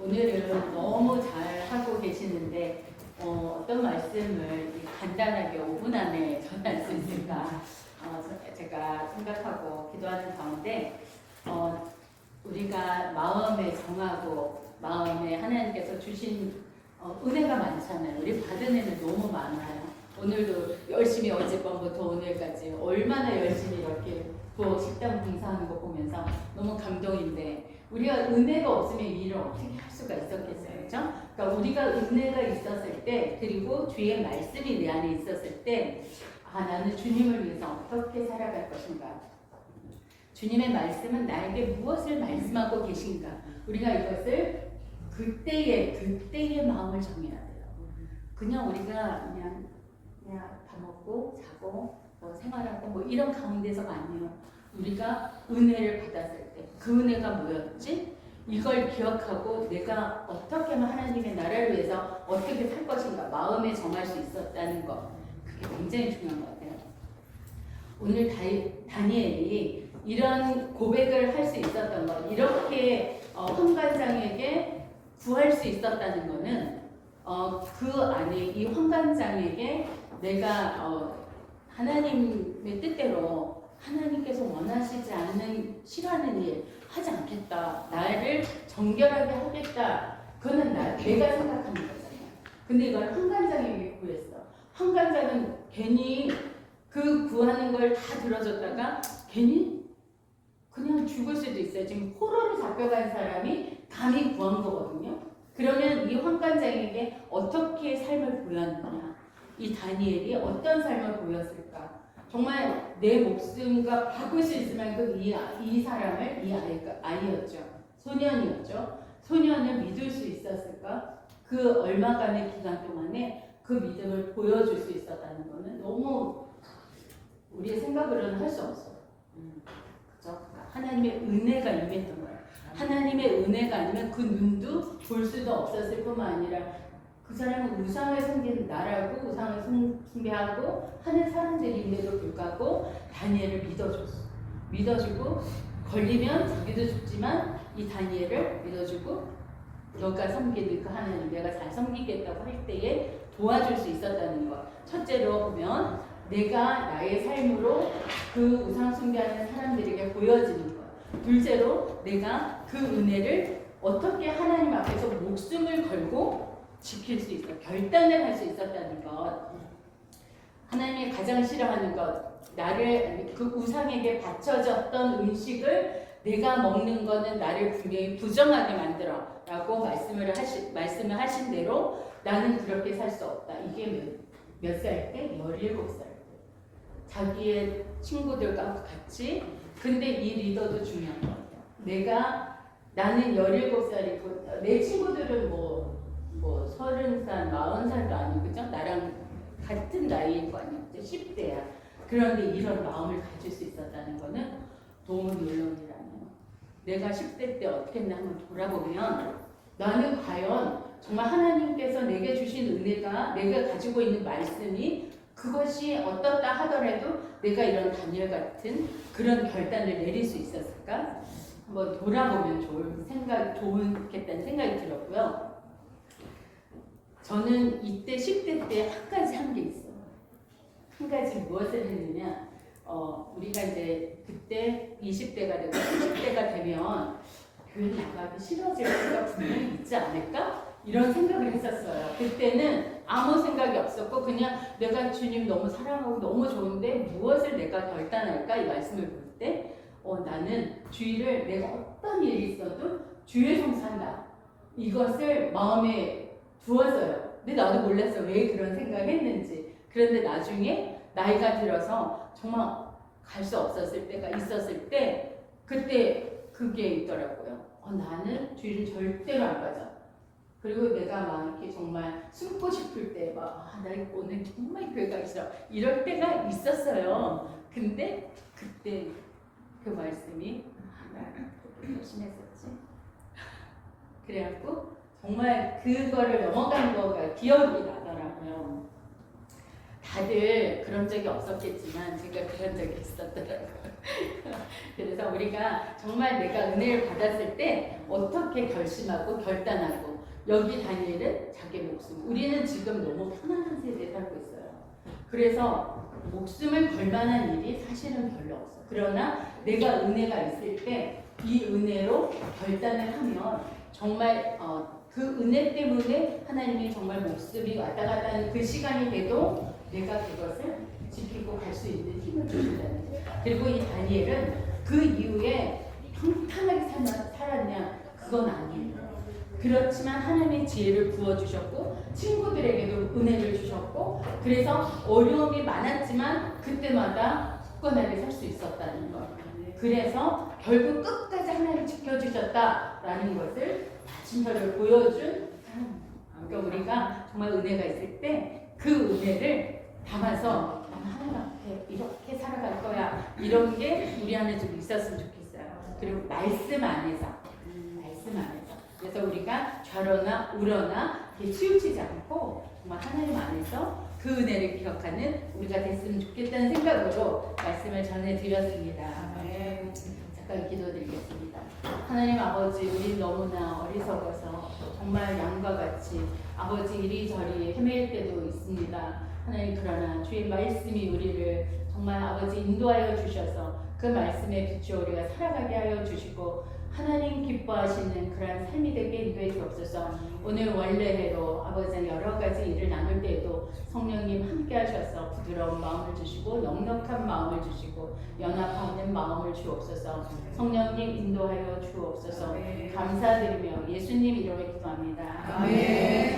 오늘은 너무 잘 하고 계시는데 어, 떤 말씀을 간단하게 5분 안에 전할 수 있을까 어, 저- 제가 생각하고 기도하는 가운데 어, 우리가 마음에 정하고 마음에 하나님께서 주신 어, 은혜가 많잖아요. 우리 받은 은혜는 너무 많아요. 오늘도 열심히 어젯밤부터 오늘까지 얼마나 열심히 이렇게 부엌 식당 봉사하는 거 감동인데 우리가 은혜가 없으면 이 일을 어떻게 할 수가 있었겠어요, 그렇죠? 그러니까 우리가 은혜가 있었을 때 그리고 주의 말씀이 내 안에 있었을 때 아, 나는 주님을 위해서 어떻게 살아갈 것인가? 주님의 말씀은 나에게 무엇을 말씀하고 계신가? 우리가 이것을 그때의 그때의 마음을 정해야 돼요. 그냥 우리가 그냥 그냥 밥 먹고 자고 뭐 생활하고 뭐 이런 가운데서가 아니에요. 우리가 은혜를 받았을 때 그 은혜가 뭐였지? 이걸 기억하고 내가 어떻게 하면 하나님의 나라를 위해서 어떻게 살 것인가 마음에 정할 수 있었다는 것 그게 굉장히 중요한 것 같아요. 오늘 다이, 다니엘이 이런 고백을 할 수 있었던 것 이렇게 어, 황관장에게 구할 수 있었다는 것은 어, 그 안에 이 황관장에게 내가 어, 하나님의 뜻대로 하나님께서 원하시지 않는 싫어하는 일 하지 않겠다. 나를 정결하게 하겠다. 그거는 나, 내가 생각하는 거잖아요. 근데 이걸 황관장에게 구했어. 황관장은 괜히 그 구하는 걸 다 들어줬다가 괜히 그냥 죽을 수도 있어요. 지금 포로로 잡혀간 사람이 감히 구한 거거든요. 그러면 이 황관장에게 어떻게 삶을 보였느냐? 이 다니엘이 어떤 삶을 보였을까? 정말 내 목숨과 바꿀 수 있을 만큼 이, 아- 이 사람을 이 아이가 아이였죠. 소년이었죠. 소년을 믿을 수 있었을까? 그 얼마간의 기간 동안에 그 믿음을 보여줄 수 있었다는 거는 너무 우리의 생각으로는 할 수 없어요. 음, 그죠? 하나님의 은혜가 임했던 거예요. 하나님의 은혜가 아니면 그 눈도 볼 수도 없었을 뿐만 아니라 그 사람은 우상을 섬기는 나라고 우상을 숭- 숭배하고 하는 사람들인데도 불구하고 다니엘을 믿어줬어. 믿어주고 걸리면 자기도 죽지만 이 다니엘을 믿어주고 너가 섬기는 그 하나님 내가 잘 섬기겠다고 할 때에 도와줄 수 있었다는 것. 첫째로 보면 내가 나의 삶으로 그 우상 숭배하는 사람들에게 보여지는 것. 둘째로 내가 그 은혜를 어떻게 하나님 앞에서 목숨을 걸고 지킬 수 있어 결단을 할 수 있었다는 것. 하나님이 가장 싫어하는 것. 나를 그 우상에게 바쳐졌던 음식을 내가 먹는 거는 나를 분명히 부정하게 만들어 라고 말씀을 하시, 말씀을 하신 대로 나는 그렇게 살 수 없다. 이게 몇, 몇살 때? 17살 때. 자기의 친구들과 같이 근데 이 리더도 중요한 것 같아요. 내가 나는 17살이고 내 친구들은 뭐, 뭐 30살, 40살도 아니고 그죠? 나랑 같은 나이인 거 아니야. 10대야. 그런데 이런 마음을 가질 수 있었다는 거는 일 아니에요. 내가 10대 때 어떻게 했나 한번 돌아보면 나는 과연 정말 하나님께서 내게 주신 은혜가 내가 가지고 있는 말씀이 그것이 어떻다 하더라도 내가 이런 다니엘 같은 그런 결단을 내릴 수 있었을까? 한번 돌아보면 좋을 생각 좋겠다는 생각이 들었고요. 저는 이때 10대 때 한 가지 한 게 있어요. 한 가지 무엇을 했느냐? 어, 우리가 이제 그때 20대가 되고 30대가 되면 교회 나가기 싫어질 때가 분명히 있지 않을까? 이런 생각을 했었어요. 그때는 아무 생각이 없었고 그냥 내가 주님 너무 사랑하고 너무 좋은데 무엇을 내가 결단할까 이 말씀을 볼 때 어, 나는 주의를 내가 어떤 일이 있어도 주의 성산다 이것을 마음에 두었어요. 근데 나도 몰랐어 왜 그런 생각을 했는지. 그런데 나중에 나이가 들어서 정말 갈 수 없었을 때가 있었을 때 그때 그게 있더라고요. 어, 나는 주의를 절대로 안 가져. 그리고 내가 막 이렇게 정말 숨고 싶을 때 막, 아, 나 오늘 정말 교회 가기 싫어. 이럴 때가 있었어요. 근데 그때 그 말씀이, 아, 나 열심히 했었지. 그래갖고 정말 그거를 넘어간 거가 기억이 나더라고요. 다들 그런 적이 없었겠지만 제가 그런 적이 있었더라고요. 그래서 우리가 정말 내가 은혜를 받았을 때 어떻게 결심하고 결단하고 여기 다니엘은 자기 목숨. 우리는 지금 너무 편안한 세대에 살고 있어요. 그래서 목숨을 걸 만한 일이 사실은 별로 없어. 그러나 내가 은혜가 있을 때 이 은혜로 결단을 하면 정말 어, 그 은혜 때문에 하나님이 정말 목숨이 왔다 갔다 하는 그 시간이 돼도 내가 그것을 지키고 갈 수 있는 힘을 주신다는 거예요. 그리고 이 다니엘은 그 이후에 평탄하게 살았- 살았냐? 그건 아니에요. 그렇지만 하나님의 지혜를 부어주셨고 친구들에게도 은혜를 주셨고 그래서 어려움이 많았지만 그때마다 굳건하게 살 수 있었다는 것. 그래서 결국 끝까지 하나님 지켜주셨다라는 것을 마침표를 보여준 사람. 그러니까 우리가 정말 은혜가 있을 때 그 은혜를 담아서 나는 하나님 앞에 이렇게 살아갈 거야 이런 게 우리 안에 좀 있었으면 좋겠어요. 그리고 말씀 안에서 말씀 안에서 그래서 우리가 좌로나 우러나 치우치지 않고 정말 하나님 안에서 그 은혜를 기억하는 우리가 됐으면 좋겠다는 생각으로 말씀을 전해드렸습니다. 잠깐 기도드리겠습니다. 하나님 아버지, 우리 너무나 어리석어서 정말 양과 같이 아버지 이리저리 헤맬 때도 있습니다. 하나님 그러나 주의 말씀이 우리를 정말 아버지 인도하여 주셔서 그 말씀에 비추어 우리가 살아가게 하여 주시고 하나님 기뻐하시는 그러한 삶이 되게 인도해 주옵소서. 오늘 원래대로 아버지 여러 가지 일을 나눌 때 성령님 함께 하셔서 부드러운 마음을 주시고 넉넉한 마음을 주시고 연합하는 마음을 주옵소서. 성령님 인도하여 주옵소서. 감사드리며 예수님 이름으로 기도합니다. 아멘.